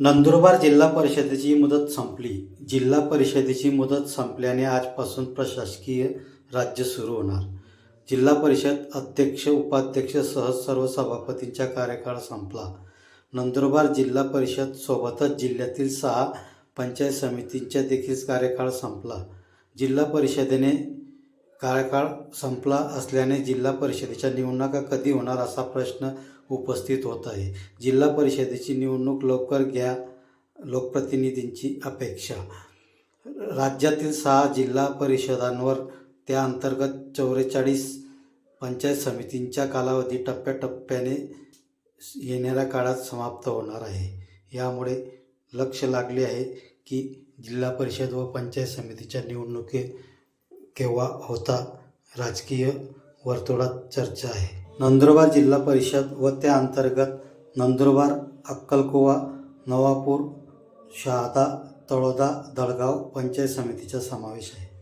नंदुरबार जिल्हा परिषदेची मुदत संपली. जिल्हा परिषदेची मुदत संपल्याने आजपासून प्रशासकीय राज्य सुरू होणार. जिल्हा परिषद अध्यक्ष उपाध्यक्ष सह सर्व सभापतींचा कार्यकाळ संपला. नंदुरबार जिल्हा परिषद सोबतच जिल्ह्यातील सहा पंचायत समितींचा देखील कार्यकाळ संपला. जिल्हा परिषदेने कार्यकाळ संपला असल्याने जिल्हा परिषदेच्या निवडणुका कधी होणार असा प्रश्न उपस्थित होत आहे. जिल्हा परिषदेची निवडणूक लवकर घ्या लोकप्रतिनिधींची अपेक्षा. राज्यातील सहा जिल्हा परिषदांवर त्या अंतर्गत चौवेचाळीस पंचायत समितींच्या कालावधी टप्प्याटप्प्याने येणाऱ्या काळात समाप्त होणार आहे. यामुळे लक्ष लागले आहे की जिल्हा परिषद व पंचायत समितीच्या निवडणुकी केव्हा होता? राजकीय वर्तुळात चर्चा आहे. नंदुरबार जिल्हा परिषद व त्या अंतर्गत नंदुरबार अक्कलकोवा नवापूर शहादा तळोदा दळगाव पंचायत समितीचा समावेश आहे.